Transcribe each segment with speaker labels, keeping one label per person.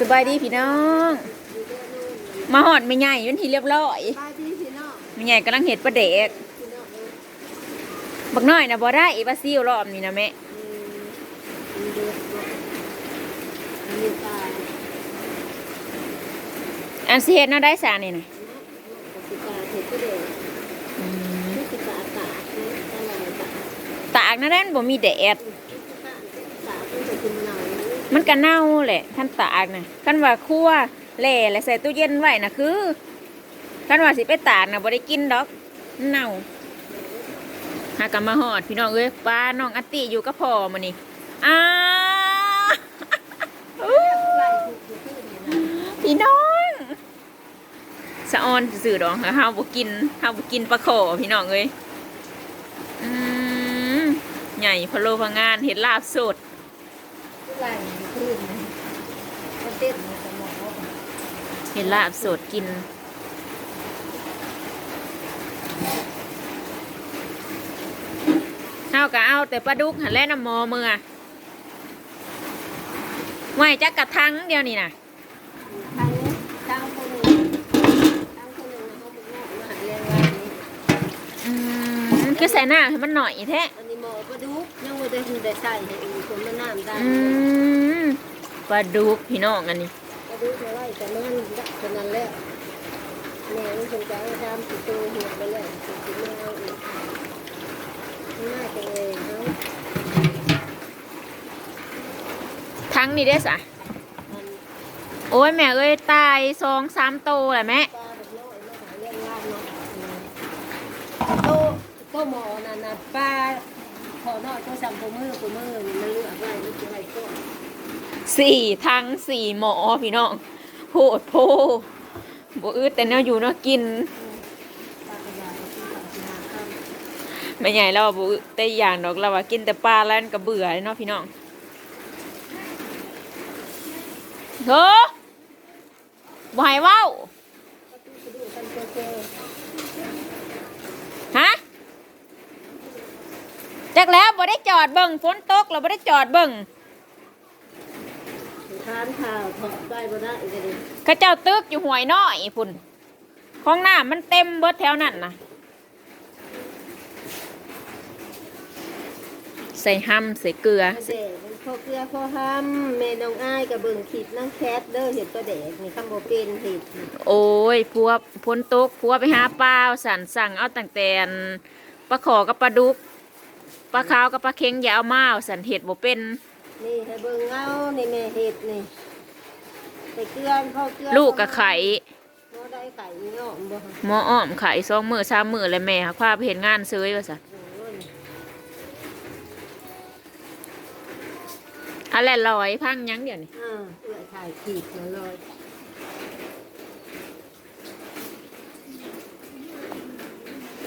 Speaker 1: สบายดีพี่น้อง มาหอดไม่ใหญ่อยันทีเรียบร้อย
Speaker 2: ป้าที่พี่น้อง
Speaker 1: ไม่ใหญ่กำลังเห็ดประเดก
Speaker 2: พี่น้องเออ
Speaker 1: บักน้อยนะบ่ได้บาซิลรอบนี้นะแม่
Speaker 2: อืมมีเด็กบ่มีตา
Speaker 1: อันสิเฮ็ดเนาะได้สานี่นะ
Speaker 2: กสิกาเทศเด็ก
Speaker 1: อืม
Speaker 2: กสิกาตากเนี่ยตลอดตาก
Speaker 1: ตากนะแด้นบ่มีแดด
Speaker 2: ตากตากเพิ่งจะกินเหนา
Speaker 1: มันก็เน่าแหละท่านตากนะคันว่าคั่วแหล่แล้วใส่ตู้เย็นไว้นะคือคันว่าสิไปตากนะบ่ได้กินดอกเน่าหากมาหอดพี่น้องเอ้ยป้าน้องอติอยู่กับพ่อมื้อนี้อ้าพี่น้องสะออนสื่อดองค่ะเฮาบ่กินเฮาบ่กินปลาโขพี่น้องเอ้ยอืมใหญ่พะโลพะงานเห็ดลาบสด
Speaker 2: ไล่ขึ้นนะก็ เต้นในสมอง
Speaker 1: เห็ดลาบสดกิน เฮาก็เอาแต่ปลาดุกหันแล่น้ำหมอมือไว้จักกระทังเดียวนี่นะ
Speaker 2: ใครเนี่ยเจ้าคนหนึ่งเจ้าคนหนึ่งนะเขาบอกว่ามาหาเรื่องงานนี้
Speaker 1: อืมคือใส่หน้าให้มันหน่อยแท้
Speaker 2: อันนี้หมอประดุกยังไม่ได้ได้ใส่ให้อีกคนมาน้ำได้
Speaker 1: อืม ปลาดุกพี่น้องอันนี้
Speaker 2: ประดุกไม่ไหวแต่มันดักขนาดแล้วแม่นี่คงจะเอาทำติดตัวหัวไปเลยติดไม่เอาอีกน่าจะเลยเนาะ
Speaker 1: ทั้งนี้ได้สะ
Speaker 2: มัน
Speaker 1: โอ้ยแม่เอ้ยตายสองสามโตแหละแม่
Speaker 2: ปลาแบบน้อยมาหาเรื่องงานเนาะโตโตหมอน่ะนะปลาขอน้อยก็สั่งปูมือปูมือนี่มันเลือกไว้มันจะไว้ก็
Speaker 1: สี่ทั้งสี่หมอพี่น้องโหดโพบ่อึดแต่แนวอยู่เนาะกินไม่ใหญ่เราบ่อึดแต่อย่างดอกเราว่ากินแต่ปลาแล้วก็เบื่อเลยเนาะพี่น้องเฮ้อบ่ให้เว้า
Speaker 2: ก็ตู้กระดูกกันเจอเจอ
Speaker 1: ฮะจักแล้วบ่ได้จอดเบิ่งฝนตกเราบ่ได้จอดเบิ่ง
Speaker 2: ทานข่าวถอดได้บ่ได้อีกเลย
Speaker 1: เขาเจ้าตึกอยู่ห่วยน้อยพุ่นของน้ำมันเต็มเบิดแถวนั้นนะใส่ห้ำใส่เกลือ
Speaker 2: เด็กพ่อเกลือพ่อห้ำแม่น้องอ้ายกับเบิ่งขีดนั่งแคทเด้อเห็ดตัวเด็กนี่คำบ่เป็นเห็ด
Speaker 1: โอ้ยพัวพ้นตกพัวไปหาปลาสันสั่งเอาตั้งแต่อันปลาขอกับปลาดุกปลาขาวกับปลาเค็งอย่าเอามาเอาสันเห็ดบ่เป็น
Speaker 2: นี่ให้เบิ่งเอานี่แม่เห็ดนี่ใส่เกลือพ่อเกลือ
Speaker 1: ลูกกับไข่
Speaker 2: พ่อได้ไข่นี่อ้อมบ่
Speaker 1: หมออ้อมไข่สองมือสามมือเลยแม่ค่ะพาไปเห็นงานซื้อว่าสัน
Speaker 2: โอ้ย
Speaker 1: อะไรลอยพังยังเดี๋ยวนี้
Speaker 2: อ่าเอื้อถ่ายขีดมาเลย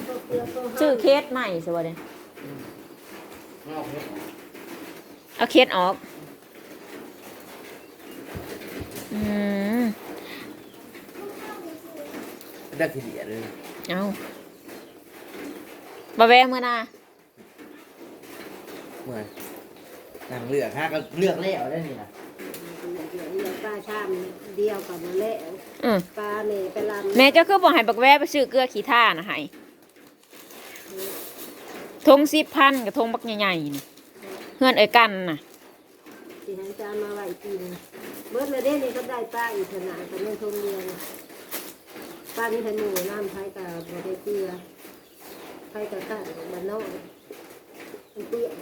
Speaker 2: พ่อเกลือพ่อห้ำ
Speaker 1: ชื่อเคสใหม่สิวะเนี่ย เอาเคสออกอืม
Speaker 3: ได้ทีเดียวเลย
Speaker 1: เอาบาแวะเมื่อนา
Speaker 3: เหมือนนั่งเลือกฮะก็เลือกแล้วได้นี่นะ
Speaker 2: เดี๋ยวนี้ปลาชามเดียวกับมาแล้ว
Speaker 1: อืม
Speaker 2: ปลาเนี่ยไปลำ
Speaker 1: แม่เจ้าคือบอกให้บักแวะไปซื้อเกลือขี้ท่านะให้ทงสิบพันกับทงบักใหญ่ๆนี่ เพื่อนเอ้ยกันน่ะ
Speaker 2: สิให้จานมาไหวกินเบิดเลยเด้นี่ก็ได้ปลาอีกขนาดกับเรื่องทงเรียนปลานี่ให้หมูน้ำไทยกับบะเดเกลือไทยกับข้าวบ้านนอกมันเปรี้ยว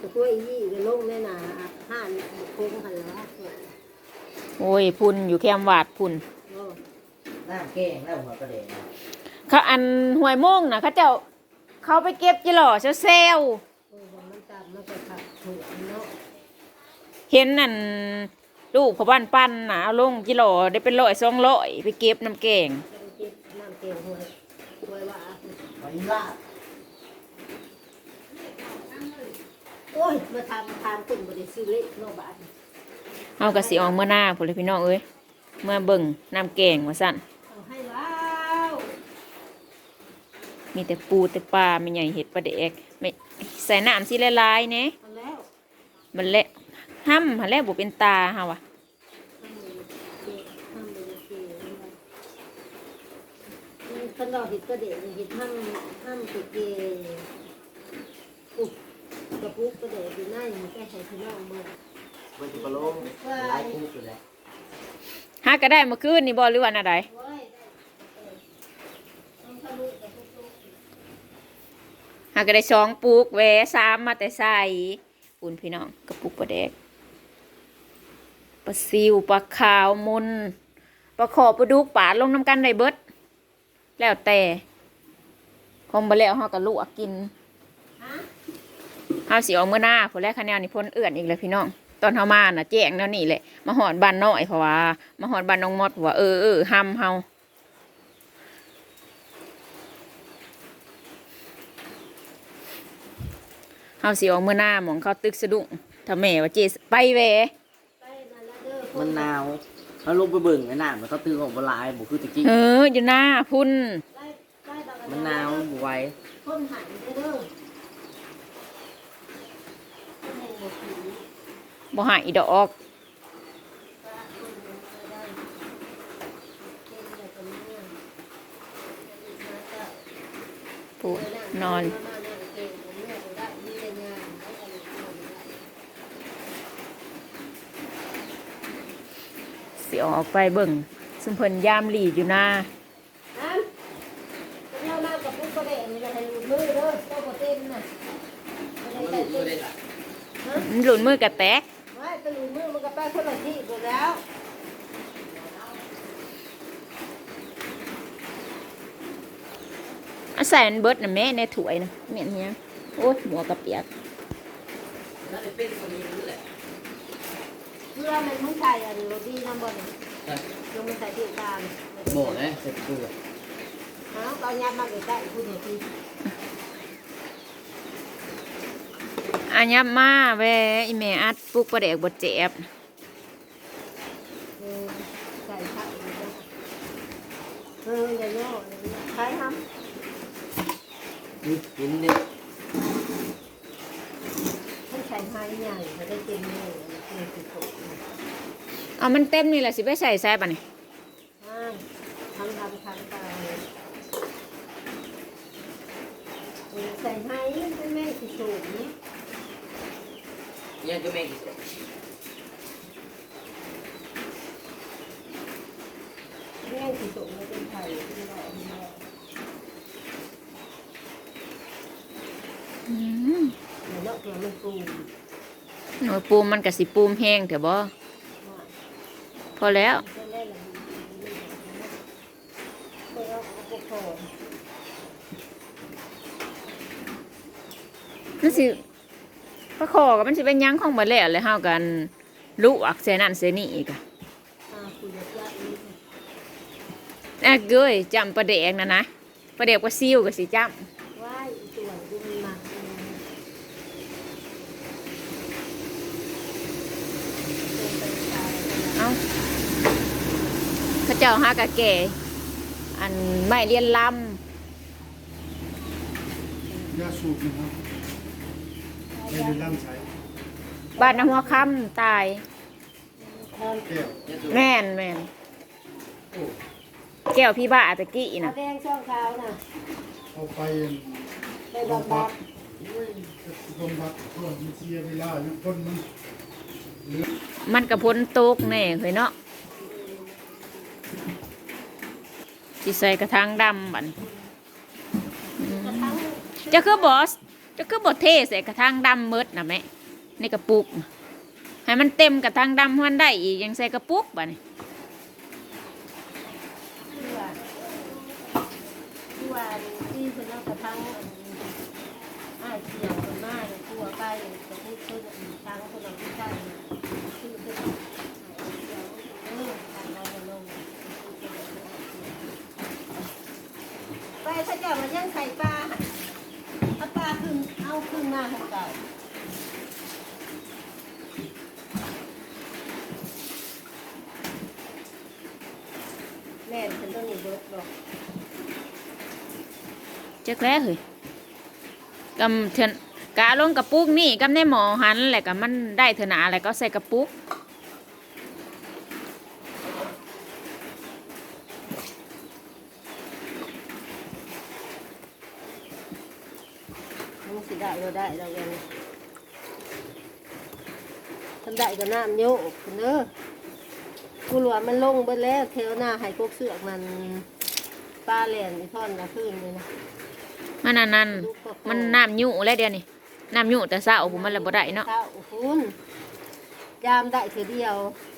Speaker 2: ตะกล้วยยี่ก็ลงแม่นาห้านโค้งหันแล้ว
Speaker 1: โอ้ยพุ่นอยู่แคมวาดพุ่น
Speaker 2: โอ้
Speaker 3: หน้าแกล้งแล้วหัวกระเด็น
Speaker 1: เขาอันหวยโม่งนะเขาเจ้าเขาไปเก็บจิหล่อเซลเซล
Speaker 2: โอ้ว่ามันตามมันก็ขัดถูกเนาะ
Speaker 1: เห็นนั่นลูกเขาบ้านปั้นนะเอาลงจิหล่อได้เป็นร้อยสองร้อยไปเก็บน้ำแกง
Speaker 2: จะไปเก็บน้ำเกลือหวยหวยว่า
Speaker 3: วันนี้ล่า
Speaker 2: โอ้ยมาทำทานตุ่มบริสุทธิ์เล็กโนบาท
Speaker 1: เอากระสีออกเมื่อหน้าพุ่นเลยพี่น้องเอ้ยเมื่อเบิ่งน้ำแกงว่าสั่น
Speaker 2: เอาให้ว้าว
Speaker 1: มีแต่ปูแต่ปลาไม่ใหญ่เห็ดปลาเด็กไม่ใส่น้ำสิละลายๆเนี่ย
Speaker 2: เอาแล้ว
Speaker 1: มันเละ ห้ำหันแรกบ่เป็นตาเฮะว่ะ
Speaker 2: คันเราเห็ดกระเดะเห็ดห้ามห้ามติดเกปุบกระปุกกระเดะอยู่หน้าอย่างแก้ไขที่นอกมือง
Speaker 3: มันจะกระโลงลายคู่อยู่แล้ว
Speaker 1: ฮะก็ได้มาขึ้นนี่บอลหรือวันอะไร
Speaker 2: ฮะก็
Speaker 1: ได้สองปุกแหวสามมาแต่ใส่ปุ่นพี่น้องกระปุกประเด็ก ลาซิวปลาขาวมุนปลาขอปลาดุกปลาลงน้ำกันได้เบิด แล้วแต่คงบ่แล้วเฮาก็ลวกกิน
Speaker 2: ๆฮะ
Speaker 1: เฮาสิเอามื้อหน้าพุ่นแรกคะแนนนี่พ้นเอื้อนอีกเลยพี่น้อง ตอนเฮามาน่ะแจ้งแล้วนี่แหละมาหอดบ้านน้อยเพราะว่ามาหอดบ้านน้องมดเพราะว่าเออเออห้ำเฮาเฮาสิเอามื้อหน้าหมองเขาตึกสะดุ้งถ้าแม่ว่าเจไปแหว
Speaker 3: มันหนาวเขาลงไปเบิ่งไอ้น้ำมันเขาตื้อของบหลายบุคือตะกี้
Speaker 1: เอออยู่หน้าพุ่น
Speaker 2: ไปไปตะ
Speaker 3: มันหนาวบุไหว
Speaker 2: คนหันเด้อคนแห่งหมดผี
Speaker 1: บ่หายดอก
Speaker 2: ปลาคนหนึ่งก็ได้เก่งแบบนี้เนี่ยมาเจ้า
Speaker 1: พูดนอน สิเอาออกไปเบิ่งซึ่งเพิ่นยามหลีอยู่หน้า
Speaker 2: เราเล่ากับปุ๊กก็ได้อันนี้เราให้รูมือเด้อโตโปเต้นน่ะไม่ได้ใส่เต้นฮะ
Speaker 1: มันหลุนมือกระแตก
Speaker 2: ไม่ก็รูมือมันก็ไปคนละที่หมดแล้ว
Speaker 1: เอาใส่มันเบิดนะแม่ในถ้วยนะแม่นเนี้ยโอ้ยหมวกกระเปียก
Speaker 3: น่าจะเป็นคนนี้นี่แหละ
Speaker 2: เพื่อมันมึงใส่อันโรตีน้ำบอลลงมาใส่ที่กลาง
Speaker 3: โบนะเสร็จกูอะ
Speaker 2: ฮะตอนยัดมาใกล้ๆคุณเนี่ยพี่
Speaker 1: อันยับมาแวอีแม่อัดปลุกประเดกบดเจ็บ
Speaker 2: เออใส่ผักอีกแล้วเอออย่าโย่ใช้ท
Speaker 3: นี่กินเนี่ยำ
Speaker 2: ท่านใช้ไม้ใหญ่ไม่ได้เต็มเลยคือสิบหก
Speaker 1: เอามันเต็มนี่แหละสิไปใส่แซ่บอะนี่
Speaker 2: ทำทำทำไปใส่ไม้แม่สิสูงนี่
Speaker 3: ยังก็ไม่กิน
Speaker 2: แม่สิสูงไม่เป็นไผ่ที่เราอืมเดี๋ยวเราเกมันปู
Speaker 1: หนูปูมันกับสิปูมแห้งเถอะบ่ พอแล้ว
Speaker 2: จะได้ละเคยเอาเอาพอ
Speaker 1: มันสิพระคอกับมันสิเป็นยังของบ่แล้วเลยเฮากันลุอักเสนั่นเสนี่อีกอะ
Speaker 2: อะจับนี่
Speaker 1: แน่เกยจำประเด็กนะนะประเด็กว่าซิวก็สิจ
Speaker 2: ว่าอีส่วนดูมันหมักำเออ
Speaker 1: เอ้า เขาเจ้าหากะแก่อันไม่เรียนล
Speaker 4: ยาสูบนะครับไม่ได้ล่ำใช้ำ
Speaker 1: บ้านน้ำหัวค่ำตาย
Speaker 4: แก้ว
Speaker 1: แม่นแม่นแก้วพี่บ้าตะกี้
Speaker 2: เอา
Speaker 1: นะ
Speaker 2: แดงช่องขาวน่ะ
Speaker 4: เอาไป
Speaker 2: ไปบำบัด
Speaker 4: โอ้ยบำบัดก่อนมันเสียเวลาอยู่คนมันเหลือ
Speaker 1: มันกระพ้นตกแน่เฮ้ยเนาะ สิใส่กระทางดำบัดนอืม
Speaker 2: กระทั่ง
Speaker 1: จะคือบอสจะคือบทเทใส่กระทางดำเมิดนะแม่ในกระปุก ให้มันเต็มกระทางดำมันได้อีกยังใส่กระปุกบัดนี่
Speaker 2: ที่ว่าที่ว่าที่เป็นเอากระทั่งอ้ายเกี่ยวกันมากเลยตัวไปจะพูดขึ้นทางคนเราที่ใช่คือคือเออทางเราลง ไปถ้าเจ้ามาย่างไข่ปลาเอาปลาขึ้นเอาขึ้นมาให้เก่าแม่ฉันต้องมีเบิร์ดบอก
Speaker 1: จักแล้วเฮ้ยกำเถื่อนกาลงกระปุกนี่กำในหมอหันแหละก็มันได้เถอะหนาแล้วก็ใส่กระปุก
Speaker 2: มันสิได้บ่ได้เราเอง ทำได้ก็น้ำโยกคุณเด้อกูหลวมันลงเบิดแล้วเทวหน้าให้กกเสือกมันปลาแหลนอีท่อนละขึ้นเลยนะ
Speaker 1: มันนั่นนั่นมันน้ำยุ่แล้วเดียวนี่น้ำยุ่แต่เศร้าผมมันละบ่ได้เนาะ
Speaker 2: ข้าวคุณยามได้เสียเดียว
Speaker 1: อ